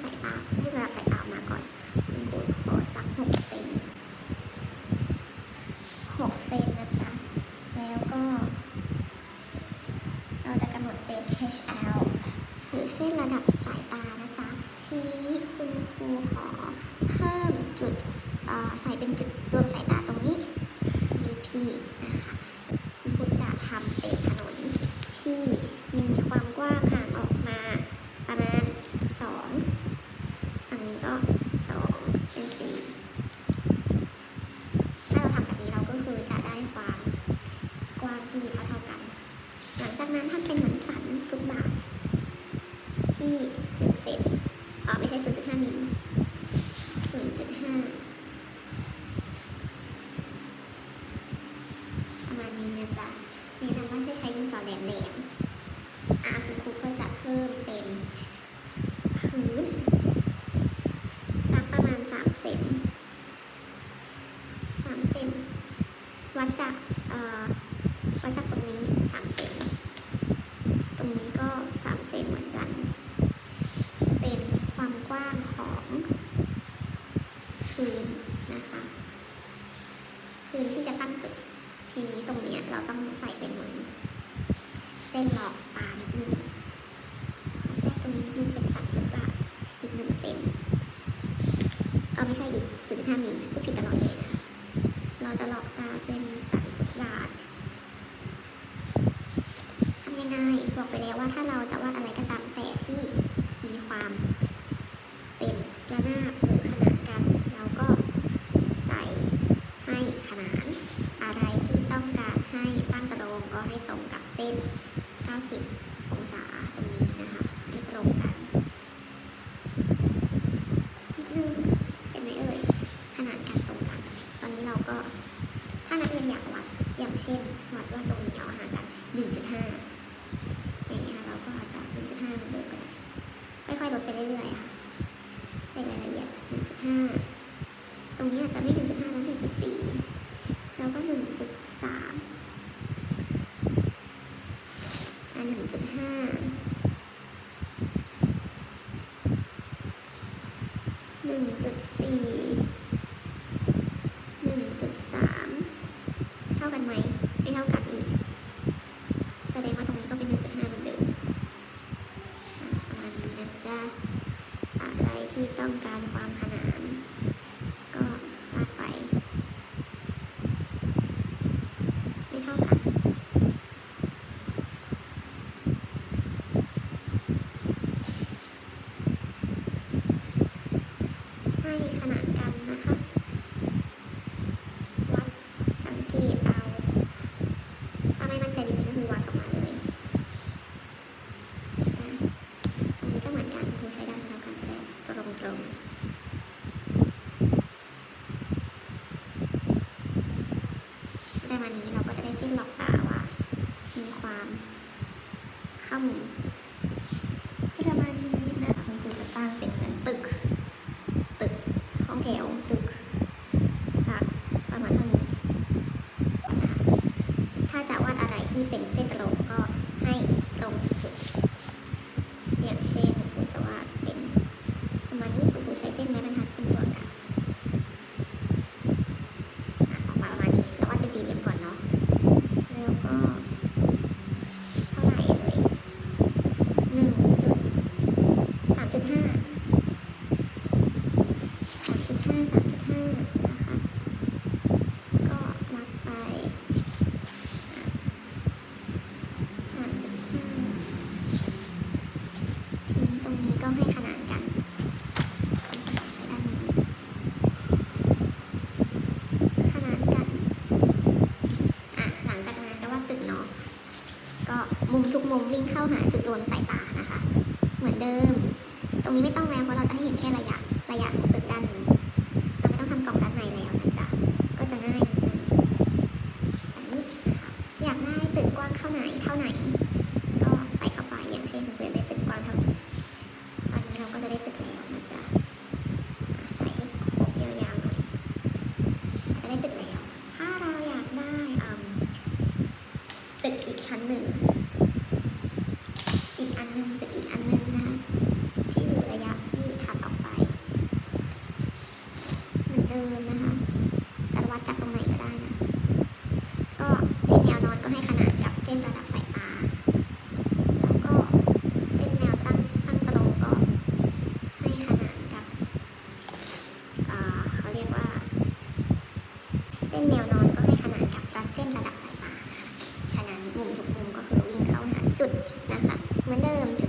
ใส่ตา นั้นทำเป็นเหมือนสันสุบาทที่ คือที่จะตั้งตึกทีนี้ตรงเนี้ยเราต้องใส่เป็นเหมือนเส้นหลอกตามนิดนึงแทกตรงนี้นี่เป็นสามสิบบาทอีกหนึ่งเซนเอาไม่ใช่อีกซูดห้ามินผู้ผิดตลอดเลยนะเราจะหลอกตาเป็นสามสิบบาททำยังไงบอกไปแล้วว่าถ้าเราจะ 阿。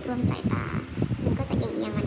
รวมสายตา มันก็จะเอียงๆมัน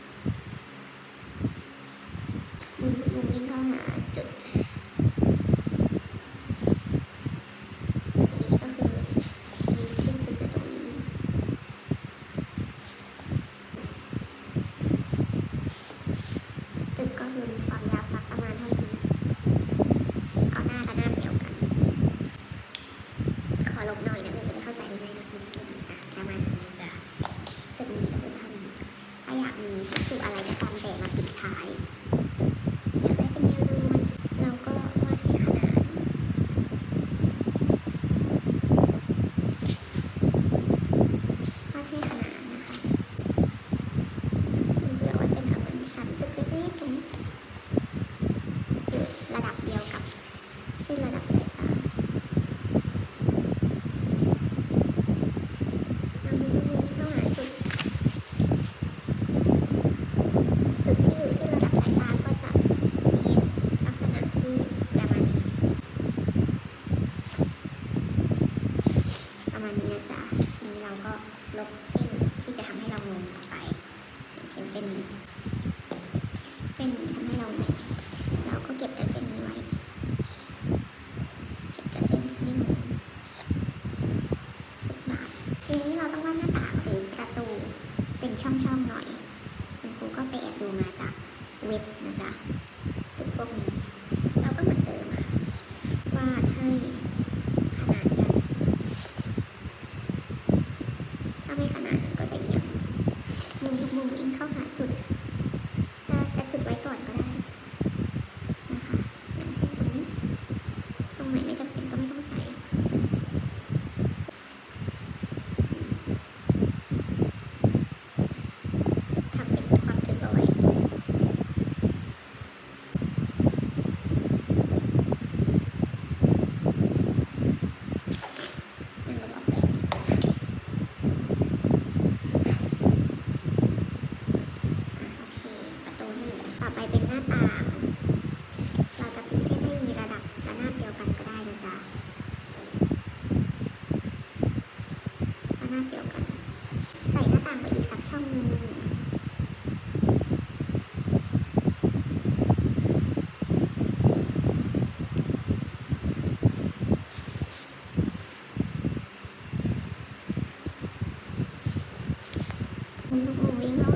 Untuk.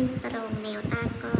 นตรงแนวตั้งก็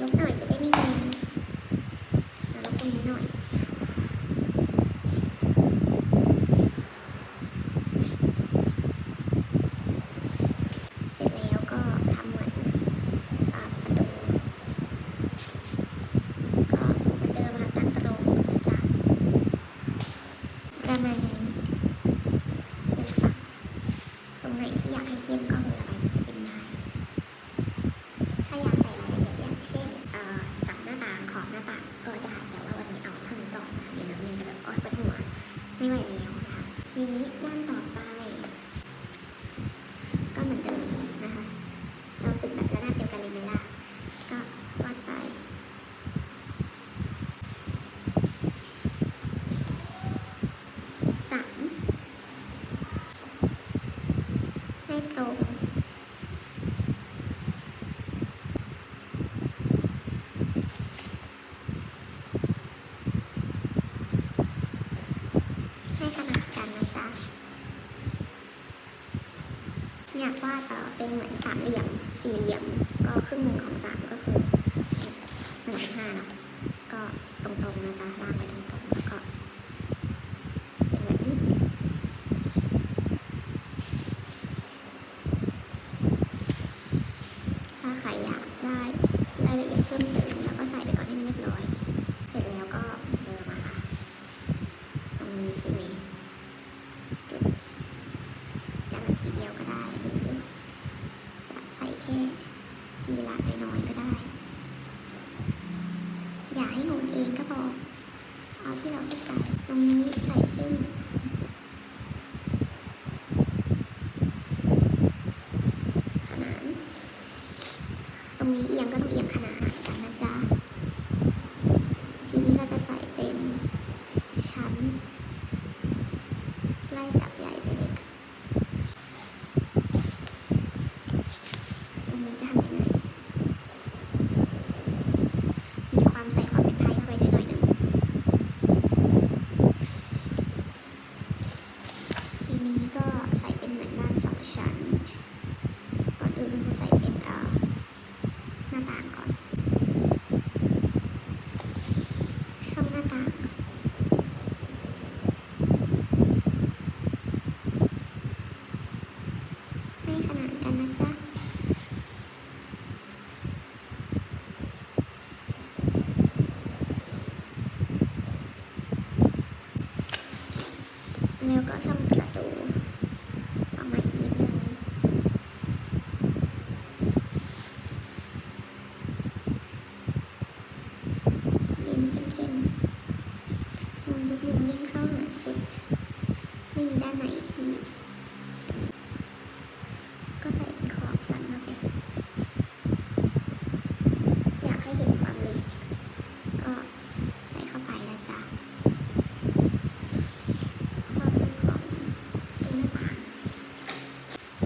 หน่อย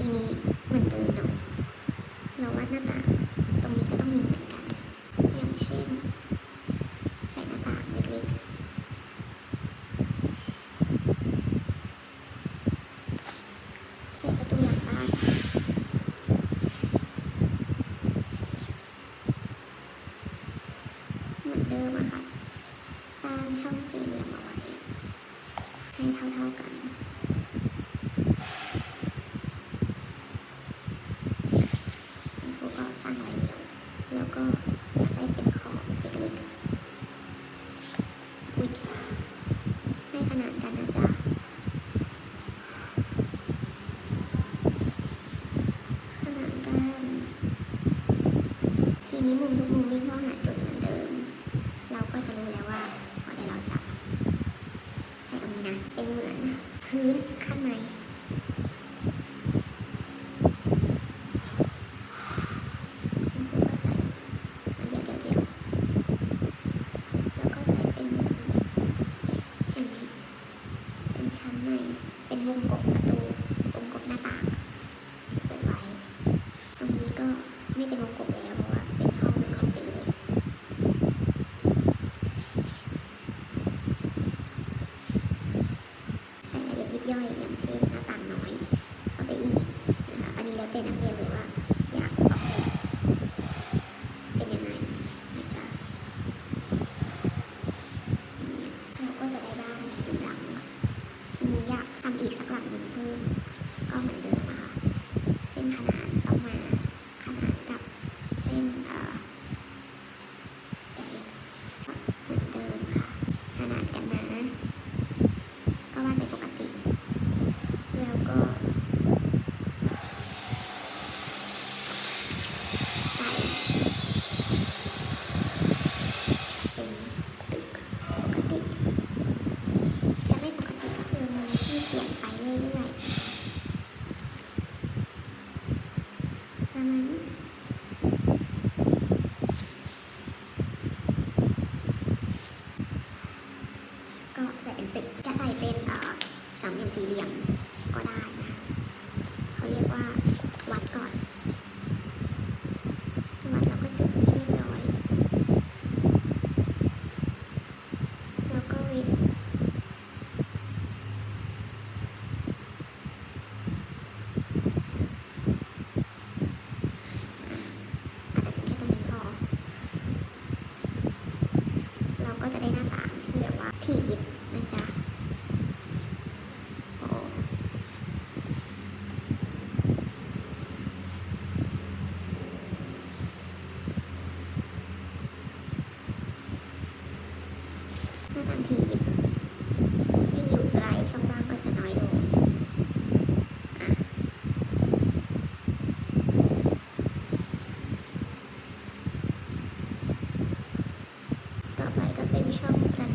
ที ขนาดกันนะจ๊ะขนาดกันทีนี้มุมตรง Okay.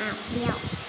Áo.